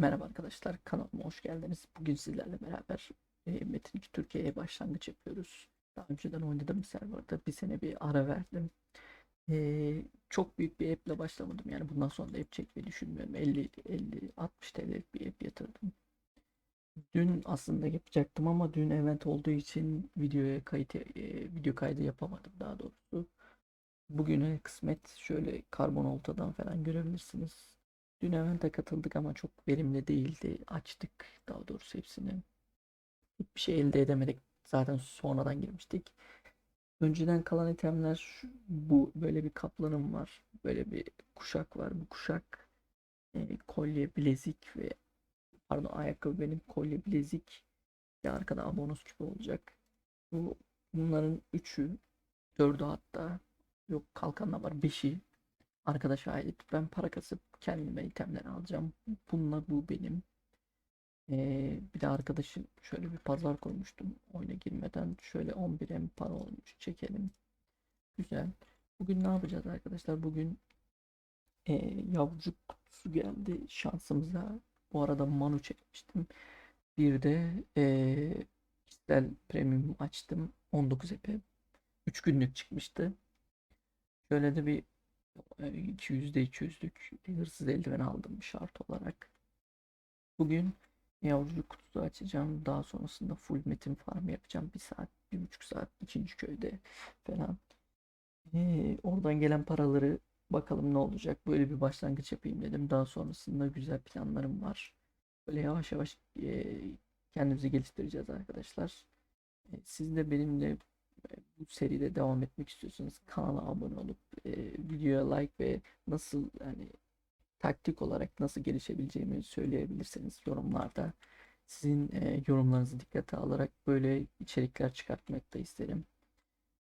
Merhaba arkadaşlar, kanalıma hoş geldiniz. Bugün sizlerle beraber e, Metin 2 Türkiye'ye başlangıç yapıyoruz. Daha önceden oynadığım bir serverda bir sene bir ara verdim. E, çok büyük bir app'le başlamadım. Yani bundan sonra da app çekmeyi düşünmüyorum. 50 50 60 TL'lik bir app yatırdım. Dün aslında yapacaktım ama dün event olduğu için videoya kayıt e, video kaydı yapamadım daha doğrusu. Bugüne kısmet şöyle karbon oltadan falan görebilirsiniz. Dün event'e katıldık ama çok verimli değildi. Açtık daha doğrusu hepsini. Hiçbir şey elde edemedik. Zaten sonradan girmiştik. Önceden kalan itemler bu böyle bir kaplanım var. Böyle bir kuşak var. Bu kuşak e, kolye, bilezik ve pardon ayakkabı benim kolye, bilezik ve arkada abonos küpü olacak. Bu bunların üçü, dördü hatta yok kalkanla var. Beşi arkadaşa ait. Ben para kasıp kendime itemler alacağım. Bununla bu benim. Ee, bir de arkadaşım şöyle bir pazar koymuştum. Oyuna girmeden şöyle 11M para olmuş. Çekelim. Güzel. Bugün ne yapacağız arkadaşlar? Bugün e, yavrucuk kutusu geldi şansımıza. Bu arada Manu çekmiştim. Bir de e, kişisel premium açtım. 19 epe. 3 günlük çıkmıştı. Şöyle de bir 200'de 200'lük bir hırsız eldiven aldım şart olarak. Bugün yavrucuk kutusu açacağım. Daha sonrasında full metin farm yapacağım. Bir saat, bir buçuk saat ikinci köyde falan. Ee, oradan gelen paraları bakalım ne olacak. Böyle bir başlangıç yapayım dedim. Daha sonrasında güzel planlarım var. Böyle yavaş yavaş e, kendimizi geliştireceğiz arkadaşlar. E, siz de benimle bu seride devam etmek istiyorsanız kanala abone olup e, videoya like ve nasıl yani taktik olarak nasıl gelişebileceğimi söyleyebilirseniz yorumlarda sizin e, yorumlarınızı dikkate alarak böyle içerikler çıkartmak da isterim.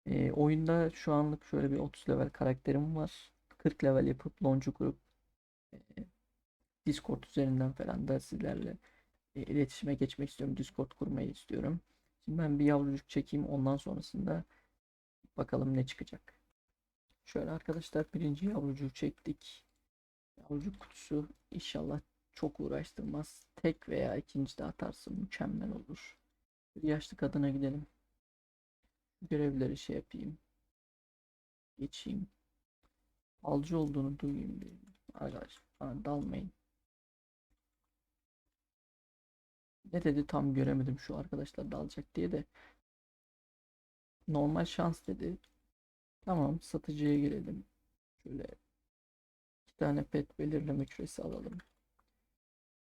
E, oyunda şu anlık şöyle bir 30 level karakterim var. 40 level yapıp loncu kurup e, Discord üzerinden falan da sizlerle e, iletişime geçmek istiyorum. Discord kurmayı istiyorum. Şimdi ben bir yavrucuk çekeyim. Ondan sonrasında bakalım ne çıkacak. Şöyle arkadaşlar birinci yavrucuğu çektik. Yavrucuk kutusu inşallah çok uğraştırmaz. Tek veya ikinci de atarsın mükemmel olur. Bir yaşlı kadına gidelim. Görevleri şey yapayım. Geçeyim. Alcı olduğunu duyayım bir. Arkadaşlar dalmayın. Ne dedi tam göremedim şu arkadaşlar dalacak diye de. Normal şans dedi. Tamam satıcıya girelim. Şöyle iki tane pet belirleme küresi alalım.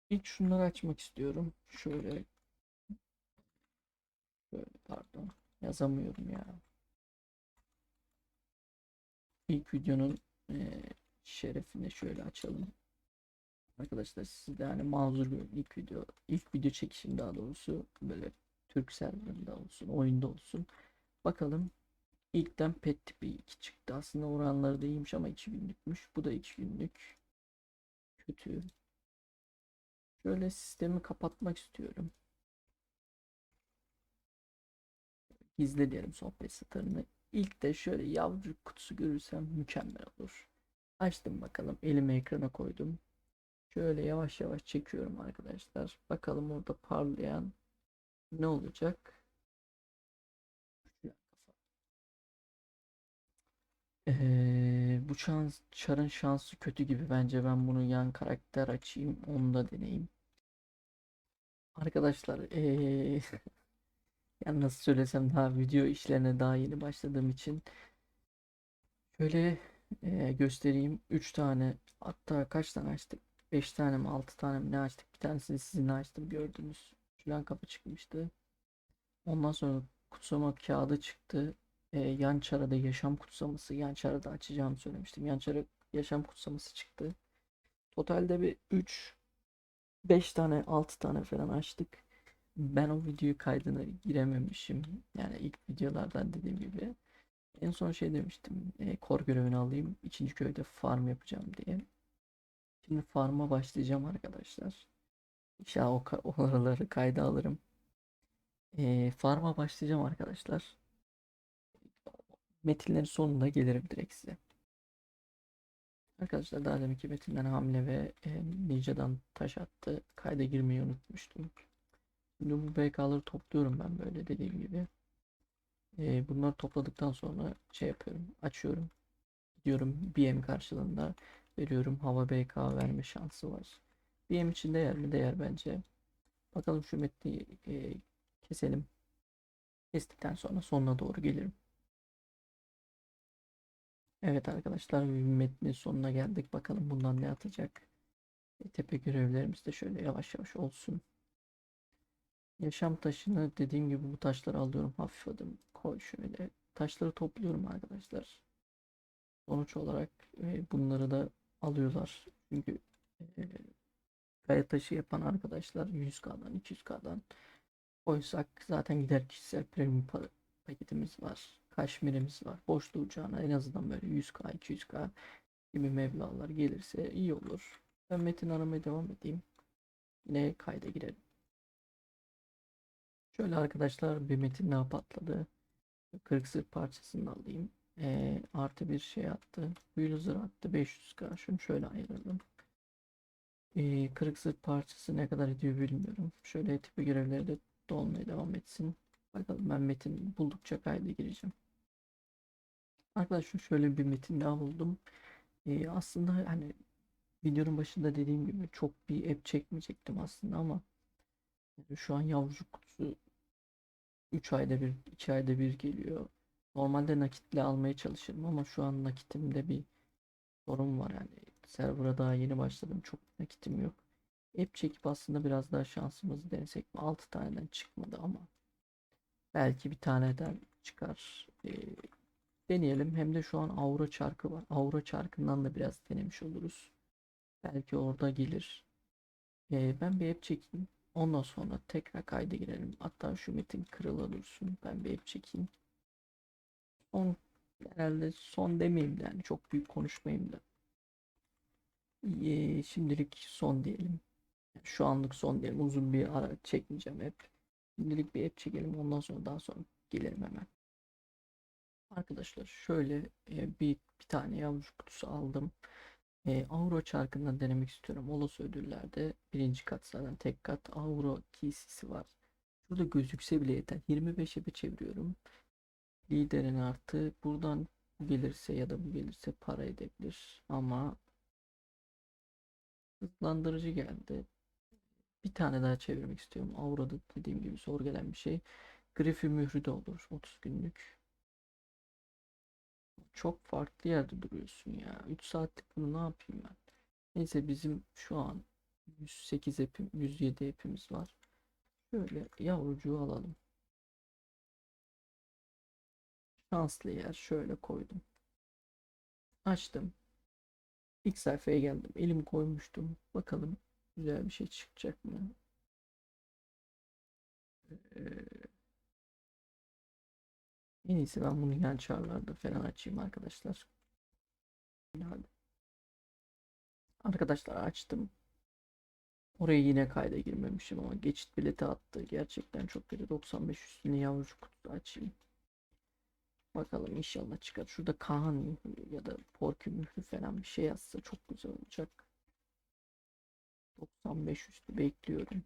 İlk şunları açmak istiyorum. Şöyle Şöyle pardon. Yazamıyorum ya. İlk videonun eee, şerefine şöyle açalım. Arkadaşlar siz de hani mazur görün. İlk video ilk video çekişim daha doğrusu böyle Türk serverında olsun oyunda olsun. Bakalım ilkten pet tipi 2 çıktı. Aslında oranları da iyiymiş ama 2 günlükmüş. Bu da 2 günlük. Kötü. Şöyle sistemi kapatmak istiyorum. Gizle diyelim sohbet satırını ilk de şöyle yavrucuk kutusu görürsem mükemmel olur. Açtım bakalım. Elimi ekrana koydum Şöyle yavaş yavaş çekiyorum arkadaşlar. Bakalım orada parlayan ne olacak? Ee, bu şans, çarın şansı kötü gibi. Bence ben bunu yan karakter açayım. Onu da deneyeyim. Arkadaşlar ee, yani nasıl söylesem daha video işlerine daha yeni başladığım için şöyle ee, göstereyim. 3 tane hatta kaç tane açtık? 5 tane mi 6 tane mi ne açtık? Bir tanesini sizinle açtım gördünüz. Şuradan kapı çıkmıştı. Ondan sonra kutsama kağıdı çıktı. Ee, yan çarada yaşam kutsaması. Yan çarada açacağımı söylemiştim. Yan çara yaşam kutsaması çıktı. Totalde bir 3 5 tane 6 tane falan açtık. Ben o videoyu kaydına girememişim. Yani ilk videolardan dediğim gibi. En son şey demiştim. E, kor görevini alayım. ikinci köyde farm yapacağım diye. Şimdi farm'a başlayacağım arkadaşlar. İnşallah o, ka- o araları kayda alırım. Ee, farm'a başlayacağım arkadaşlar. Metinlerin sonunda gelirim direkt size. Arkadaşlar daha deminki Metin'den hamle ve e, Ninja'dan taş attı. Kayda girmeyi unutmuştum. Şimdi bu BK'ları topluyorum ben böyle dediğim gibi. E, bunları topladıktan sonra şey yapıyorum. Açıyorum. Gidiyorum BM karşılığında veriyorum. Hava BK verme şansı var. BM için değer mi? Değer bence. Bakalım şu metni e, keselim. Kestikten sonra sonuna doğru gelirim. Evet arkadaşlar metnin sonuna geldik. Bakalım bundan ne atacak. E, tepe görevlerimiz de şöyle yavaş yavaş olsun. Yaşam taşını dediğim gibi bu taşları alıyorum. Hafif adım koy şöyle. Taşları topluyorum arkadaşlar. Sonuç olarak e, bunları da alıyorlar. Çünkü e, kaya taşı yapan arkadaşlar 100k'dan 200k'dan koysak zaten gider kişisel premium pa- paketimiz var. Kaşmirimiz var. Boş duracağına en azından böyle 100k 200k gibi meblağlar gelirse iyi olur. Ben metin aramaya devam edeyim. Yine kayda girelim. Şöyle arkadaşlar bir metin daha patladı. 40 sır parçasını alayım. Ee, artı bir şey attı. Zırh attı 500k. Şunu şöyle ayıralım. Ee, kırık zırh parçası ne kadar ediyor bilmiyorum. Şöyle tipi görevleri de dolmaya devam etsin. Bakalım ben metin buldukça kayda gireceğim. Arkadaşlar şöyle bir metin daha buldum. Ee, aslında hani videonun başında dediğim gibi çok bir app çekmeyecektim aslında ama yani şu an yavrucuk kutusu 3 ayda bir 2 ayda bir geliyor. Normalde nakitle almaya çalışırım ama şu an nakitimde bir sorun var yani. Server'a daha yeni başladım. Çok nakitim yok. App çekip aslında biraz daha şansımızı denesek mi? 6 taneden çıkmadı ama belki bir taneden çıkar. Ee, deneyelim. Hem de şu an Aura çarkı var. Aura çarkından da biraz denemiş oluruz. Belki orada gelir. Ee, ben bir app çekeyim. Ondan sonra tekrar kayda girelim. Hatta şu metin kırıla dursun. Ben bir app çekeyim. Son herhalde son demeyeyim de yani çok büyük konuşmayayım da. Ee, şimdilik son diyelim. Şu anlık son diyelim. Uzun bir ara çekmeyeceğim hep. Şimdilik bir app çekelim. Ondan sonra daha sonra gelirim hemen. Arkadaşlar şöyle e, bir, bir tane yavru kutusu aldım. E, Avro çarkından denemek istiyorum. Olası ödüllerde birinci kat zaten tek kat Avro kiysisi var. Şurada gözükse bile yeter. 25'e bir çeviriyorum. Liderin artı buradan bu gelirse ya da bu gelirse para edebilir. Ama hızlandırıcı geldi. Bir tane daha çevirmek istiyorum. Aura'da dediğim gibi zor gelen bir şey. Griffin mührü de olur 30 günlük. Çok farklı yerde duruyorsun ya. 3 saatlik bunu ne yapayım ben? Neyse bizim şu an 108 epim, 107 epimiz var. Şöyle yavrucuğu alalım. Şanslı yer şöyle koydum. Açtım. İlk sayfaya geldim. Elim koymuştum. Bakalım güzel bir şey çıkacak mı? Ee, en iyisi ben bunu yan çarlarda falan açayım arkadaşlar. Hadi. Arkadaşlar açtım. Oraya yine kayda girmemişim ama geçit bileti attı. Gerçekten çok kötü. 95 üstüne yavrucu kutu açayım. Bakalım inşallah çıkar. Şurada Kaan mührü ya da Porky mührü falan bir şey yazsa çok güzel olacak. 95 üstü bekliyorum.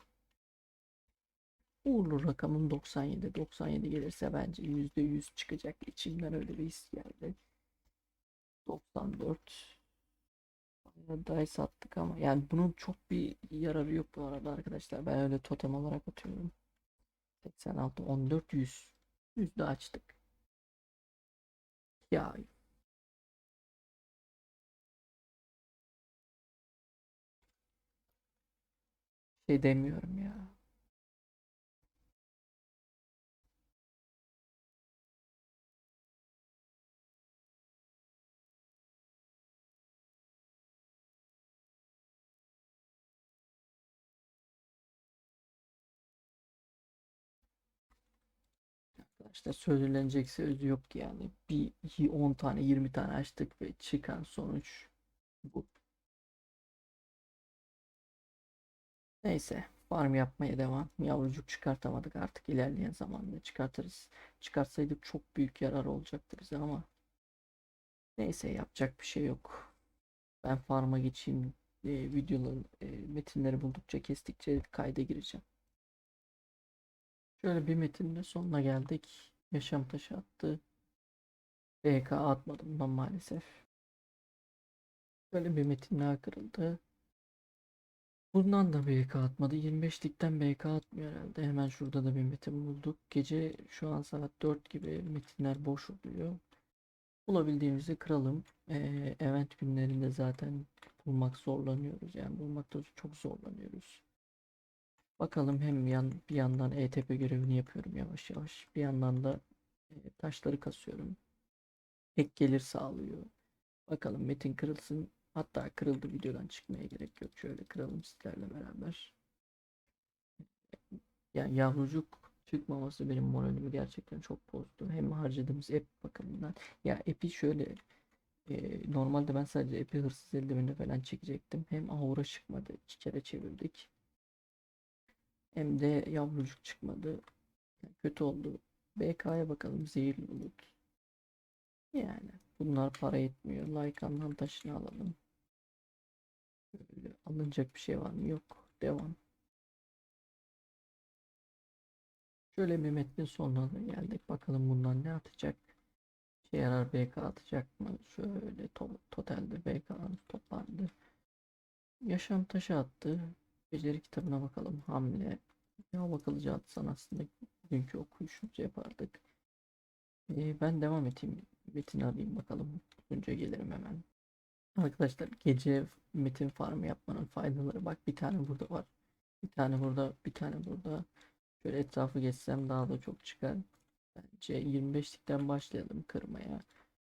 Uğurlu rakamım 97. 97 gelirse bence %100 çıkacak. İçimden öyle bir his geldi. 94 Bayağı dice attık ama yani bunun çok bir yararı yok bu arada arkadaşlar. Ben öyle totem olarak atıyorum. 86 14 100 100 de açtık. Ya şey demiyorum ya. Arkadaşlar söylenecek sözü yok ki yani. Bir, iki, 10 tane 20 tane açtık ve çıkan sonuç bu. Neyse farm yapmaya devam. Yavrucuk çıkartamadık artık ilerleyen zamanda çıkartırız. Çıkartsaydık çok büyük yarar olacaktı bize ama neyse yapacak bir şey yok. Ben farm'a geçeyim. E, videoları, e, metinleri buldukça kestikçe kayda gireceğim. Şöyle bir metinin sonuna geldik. Yaşam taşı attı. BK atmadım ben maalesef. Böyle bir metin kırıldı. Bundan da BK atmadı. 25'likten BK atmıyor herhalde. Hemen şurada da bir metin bulduk. Gece şu an saat 4 gibi metinler boş oluyor. Bulabildiğimizi kıralım. Ee, event günlerinde zaten bulmak zorlanıyoruz. Yani bulmakta çok zorlanıyoruz. Bakalım hem yan, bir yandan ETP görevini yapıyorum yavaş yavaş. Bir yandan da e, taşları kasıyorum. Ek gelir sağlıyor. Bakalım metin kırılsın. Hatta kırıldı videodan çıkmaya gerek yok. Şöyle kıralım sizlerle beraber. Yani yavrucuk çıkmaması benim moralimi gerçekten çok bozdu. Hem harcadığımız ep bakımından. Ya epi şöyle e, normalde ben sadece epi hırsız eldiveni falan çekecektim. Hem aura çıkmadı. iki kere çevirdik. Hem de yavrucuk çıkmadı. Yani kötü oldu. BK'ya bakalım. Zehirli bulut. Yani bunlar para etmiyor. Lycan'dan taşını alalım. Böyle alınacak bir şey var mı? Yok. Devam. Şöyle bir metnin sonuna geldik. Bakalım bundan ne atacak? Şey yarar BK atacak mı? Şöyle to totalde BK'larımız toplandı. Yaşam taşı attı. Beceri kitabına bakalım. Hamle. Ya bakılıcı atsan aslında bugünkü okuyuşumuzu yapardık. Ee, ben devam edeyim. Metin alayım bakalım. Önce gelirim hemen. Arkadaşlar gece metin farmı yapmanın faydaları bak bir tane burada var. Bir tane burada, bir tane burada. Şöyle etrafı geçsem daha da çok çıkar. Bence 25'likten başlayalım kırmaya.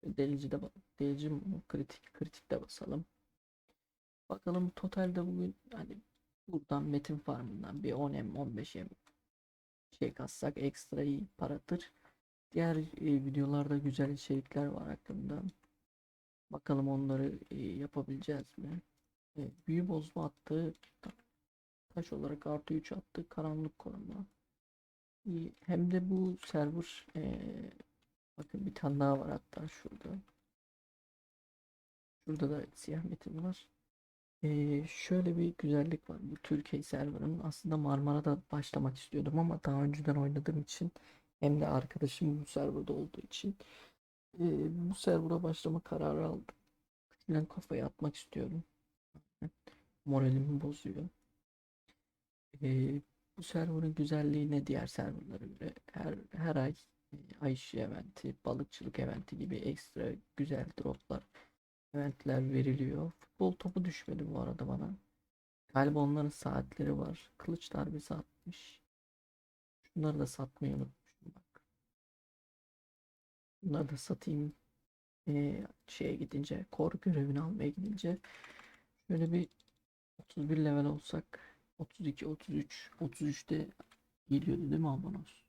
Delici de delici? Kritik kritik de basalım. Bakalım totalde bugün hani buradan metin farmından bir 10M 15M şey kassak ekstra iyi paradır. Diğer e, videolarda güzel içerikler var hakkında. Bakalım onları e, yapabileceğiz mi? E, büyü bozma attı. Ta- Taş olarak artı 3 attı. Karanlık koruma. İyi. Hem de bu server e, bakın bir tane daha var hatta şurada. Şurada da siyah metin var. E, şöyle bir güzellik var. Bu Türkiye serverının aslında Marmara'da başlamak istiyordum ama daha önceden oynadığım için hem de arkadaşım bu serverda olduğu için e, bu server'a başlama kararı aldım. Küçülen kafayı atmak istiyorum. Moralimi bozuyor. E, bu server'ın güzelliğine diğer serverlara göre her, her ay ay eventi, balıkçılık eventi gibi ekstra güzel droplar, eventler veriliyor. Futbol topu düşmedi bu arada bana. Galiba onların saatleri var. Kılıç darbesi atmış. Şunları da satmayı unutmuşum bak. Bunları da satayım. Ee, şeye gidince, kor görevini almaya gidince şöyle bir 31 level olsak 32, 33, 33'te geliyordu değil mi abonos?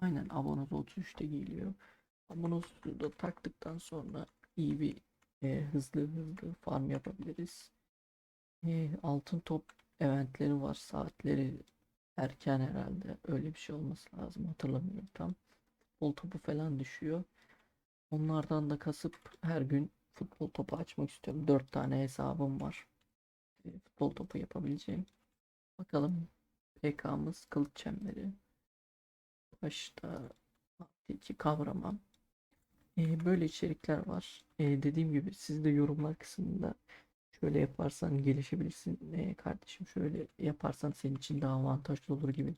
Aynen abonos 33'te geliyor. Abonosu da taktıktan sonra iyi bir e, hızlı hızlı farm yapabiliriz. E, altın top eventleri var. Saatleri erken herhalde. Öyle bir şey olması lazım. Hatırlamıyorum tam. Futbol topu falan düşüyor. Onlardan da kasıp her gün futbol topu açmak istiyorum. 4 tane hesabım var. E, futbol topu yapabileceğim. Bakalım PK'mız kılıç çemberi. Başta iki kavrama. Böyle içerikler var. Dediğim gibi siz de yorumlar kısmında şöyle yaparsan gelişebilirsin kardeşim şöyle yaparsan senin için daha avantajlı olur gibi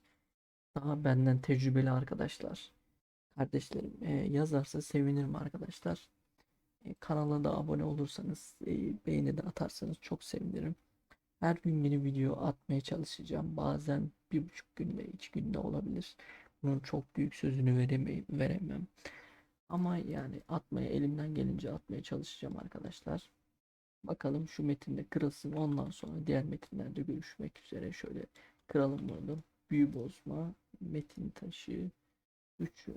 daha benden tecrübeli arkadaşlar kardeşlerim yazarsa sevinirim arkadaşlar. Ee, kanala da abone olursanız e, beğeni de atarsanız çok sevinirim. Her gün yeni video atmaya çalışacağım. Bazen bir buçuk günde, iki günde olabilir. Bunun çok büyük sözünü veremeyim, veremem. Ama yani atmaya elimden gelince atmaya çalışacağım arkadaşlar. Bakalım şu metinde kırılsın. Ondan sonra diğer metinlerde görüşmek üzere. Şöyle kıralım bunu. Büyü bozma, metin taşı, 3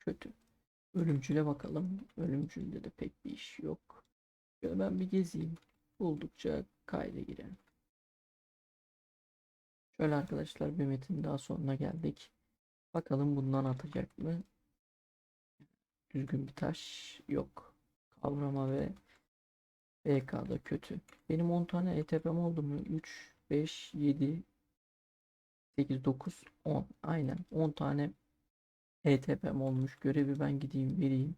Kötü. Ölümcüle bakalım. Ölümcülde de pek bir iş yok. Şöyle ben bir gezeyim. Buldukça kayda girelim. Şöyle arkadaşlar bir metin daha sonuna geldik. Bakalım bundan atacak mı? Düzgün bir taş yok. kavrama ve BK'da kötü. Benim 10 tane ETP'm oldu mu? 3, 5, 7, 8, 9, 10. Aynen 10 tane ETP'm olmuş. Görevi ben gideyim vereyim.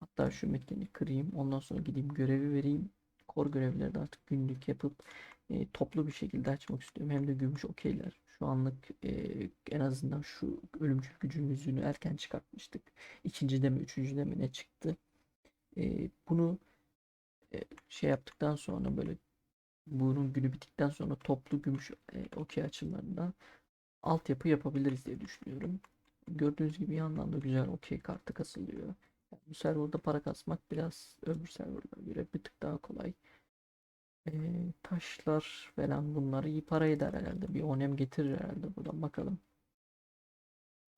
Hatta şu metni kırayım. Ondan sonra gideyim görevi vereyim. Kor görevleri de artık günlük yapıp e, toplu bir şekilde açmak istiyorum. Hem de gümüş okeyler. Şu anlık e, en azından şu ölümcül gücün yüzünü erken çıkartmıştık. İkincide mi üçüncüde mi ne çıktı. E, bunu e, şey yaptıktan sonra böyle bunun günü bittikten sonra toplu gümüş e, okey açımlarında altyapı yapabiliriz diye düşünüyorum. Gördüğünüz gibi yandan da güzel okey kartı kasılıyor. Yani bu serverda para kasmak biraz öbür serverlara göre bir tık daha kolay. Ee, taşlar falan bunlar iyi para eder herhalde. Bir onem getirir herhalde buradan bakalım.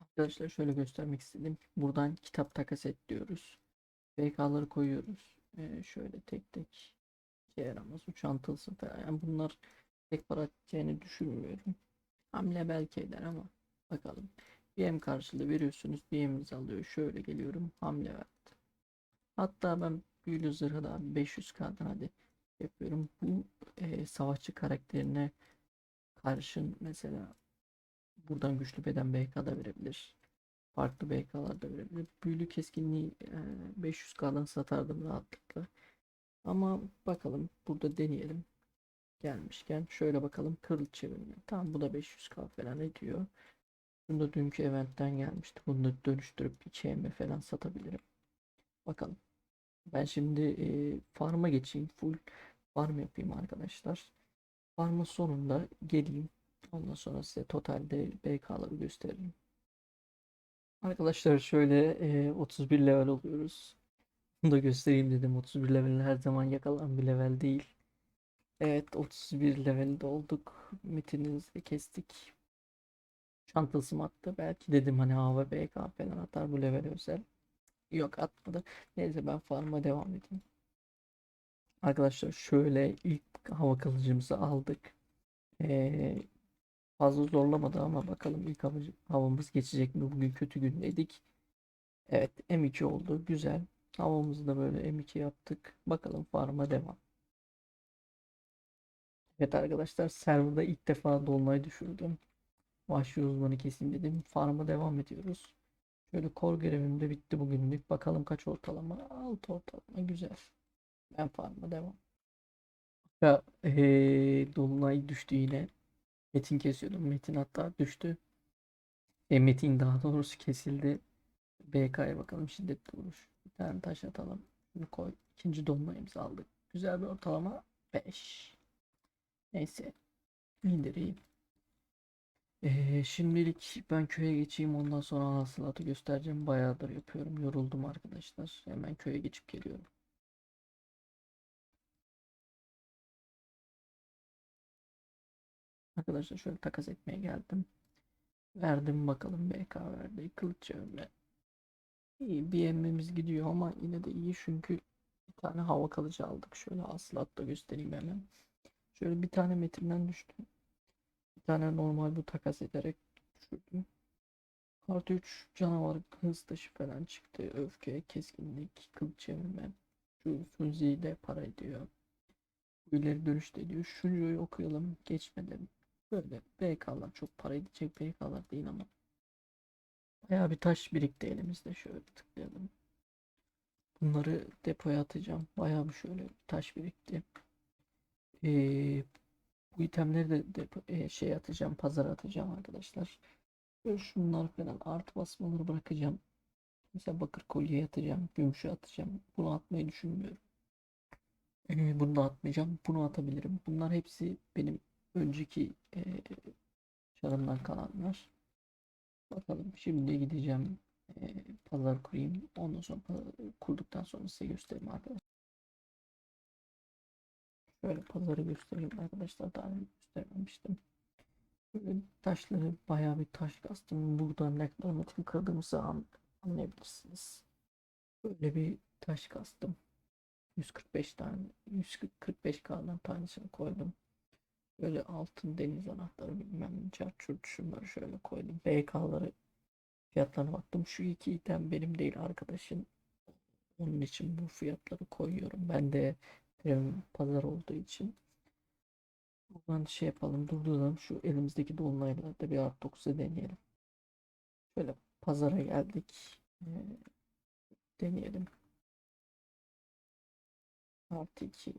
Arkadaşlar şöyle göstermek istedim. Buradan kitap takas et diyoruz. BK'ları koyuyoruz. Ee, şöyle tek tek şey yaramaz. Uçan falan. Yani bunlar tek para edeceğini düşünmüyorum. Hamle belki eder ama bakalım. BM karşılığı veriyorsunuz. BM'inizi alıyor. Şöyle geliyorum. Hamle verdi. Hatta ben büyülü zırhı da 500k'dan hadi yapıyorum. Bu e, savaşçı karakterine karşın mesela buradan güçlü beden BK da verebilir. Farklı BK'lar da verebilir. Büyülü keskinliği e, 500k'dan satardım rahatlıkla. Ama bakalım burada deneyelim. Gelmişken şöyle bakalım kırıl çevirme. Tamam bu da 500k falan ediyor. Bunu da dünkü eventten gelmişti. Bunu da dönüştürüp bir KM falan satabilirim. Bakalım. Ben şimdi e, farm'a geçeyim. Full farm yapayım arkadaşlar. Farm'ın sonunda geleyim. Ondan sonra size totalde BK'ları gösteririm. Arkadaşlar şöyle e, 31 level oluyoruz. Bunu da göstereyim dedim. 31 level her zaman yakalanan bir level değil. Evet 31 levelde olduk. Metinimizi de kestik. Çantası attı. Belki dedim hani hava BK falan atar bu level özel. Yok atmadı. Neyse ben farma devam edeyim. Arkadaşlar şöyle ilk hava kılıcımızı aldık. Ee, fazla zorlamadı ama bakalım ilk havamız geçecek mi? Bugün kötü gündeydik. Evet M2 oldu. Güzel. Havamızı da böyle M2 yaptık. Bakalım farma devam. Evet arkadaşlar serverda ilk defa dolunay düşürdüm. Vahşi uzmanı keseyim dedim. Farm'a devam ediyoruz. Şöyle kor görevim de bitti bugünlük. Bakalım kaç ortalama? 6 ortalama güzel. Ben farm'a devam. Ya ee, dolunay düştü yine. Metin kesiyordum. Metin hatta düştü. E, Metin daha doğrusu kesildi. BK'ya bakalım şiddetli vuruş. Bir tane taş atalım. Bunu koy. İkinci dolunayımızı aldık. Güzel bir ortalama 5. Neyse. indireyim. Ee, şimdilik ben köye geçeyim ondan sonra hasılatı göstereceğim. Bayağıdır yapıyorum. Yoruldum arkadaşlar. Hemen köye geçip geliyorum. Arkadaşlar şöyle takas etmeye geldim. Verdim bakalım BK verdi. Kılıç öyle. İyi bir emmimiz gidiyor ama yine de iyi çünkü bir tane hava kalıcı aldık. Şöyle hasılat da göstereyim hemen. Şöyle bir tane metinden düştüm. Bir tane normal bu takas ederek düşürdüm. Artı 3 canavar hız taşı falan çıktı. Öfke, keskinlik, kılıç çevirme. Şu Funzi de para ediyor. Bu ileri dönüşte ediyor. Şunuyu okuyalım. Geçmedim. Böyle BK'lar çok para edecek BK'lar değil ama. Bayağı bir taş birikti elimizde. Şöyle tıklayalım. Bunları depoya atacağım. Bayağı bir şöyle taş birikti. Ee, bu itemleri de, de e, şey atacağım, pazara atacağım arkadaşlar. Böyle şunlar falan artı basmaları bırakacağım. Mesela bakır kolye atacağım, gümüşü atacağım. Bunu atmayı düşünmüyorum. Ee, bunu da atmayacağım. Bunu atabilirim. Bunlar hepsi benim önceki e, çarımdan kalanlar. Bakalım şimdi gideceğim e, pazar kurayım. Ondan sonra kurduktan sonra size göstereyim arkadaşlar. Şöyle pazarı göstereyim arkadaşlar. Daha önce göstermemiştim. Böyle taşları bayağı bir taş kastım. Buradan ne kadar metin kırdığımızı an, anlayabilirsiniz. Böyle bir taş kastım. 145 tane 145k'dan tanesini koydum. Böyle altın deniz anahtarı bilmem ne çarçurt şunları şöyle koydum. BK'ları fiyatlarına baktım. Şu iki item benim değil arkadaşın. Onun için bu fiyatları koyuyorum. Ben de premium pazar olduğu için. Buradan şey yapalım, durduralım. Şu elimizdeki dolunaylarda bir art 9'u deneyelim. Şöyle pazara geldik. Ee, deneyelim. Artı 2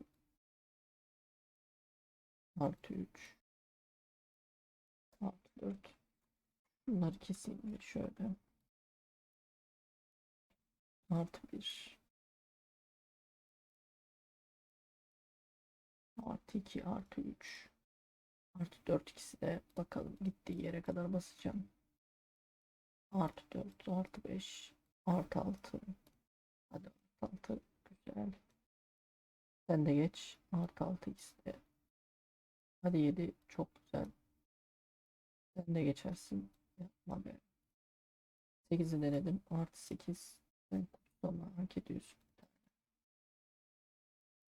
artı 3 artı 4 Bunları keseyim bir şöyle. Artı 1 artı 2 artı 3 artı 4 ikisi de bakalım gittiği yere kadar basacağım. Artı 4 artı 5 artı 6 hadi artı 6 güzel. Sen de geç. Artı 6 ikisi de. Hadi 7 çok güzel. Sen de geçersin. Yapma be. 8'i denedim. Artı 8. Sen kutsama hak ediyorsun.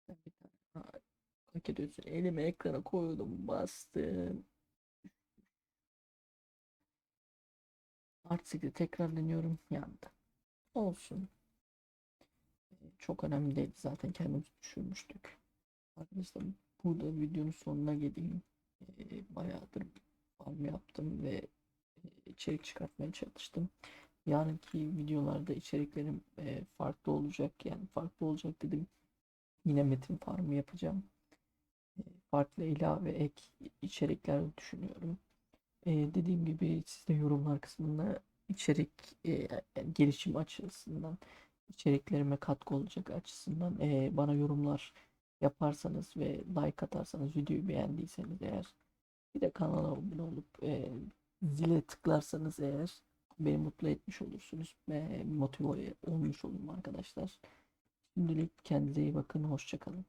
Bir tane daha hak ediyorsun. Elimi ekrana koydum. Bastım. Artı 8'i tekrar deniyorum. Yandı. Olsun. Ee, Çok önemli değil. Zaten kendimiz düşürmüştük. Arkadaşlar burada videonun sonuna geleyim. Ee, bayağıdır farm yaptım ve e, içerik çıkartmaya çalıştım. Yarınki videolarda içeriklerim e, farklı olacak. Yani farklı olacak dedim. Yine metin farmı yapacağım. E, farklı ilave ek içerikler düşünüyorum. E, dediğim gibi siz de yorumlar kısmında içerik e, yani gelişim açısından içeriklerime katkı olacak açısından e, bana yorumlar yaparsanız ve like atarsanız videoyu beğendiyseniz eğer bir de kanala abone olup e, zile tıklarsanız eğer beni mutlu etmiş olursunuz ve motive olmuş olurum arkadaşlar. Şimdilik kendinize iyi bakın. Hoşça kalın.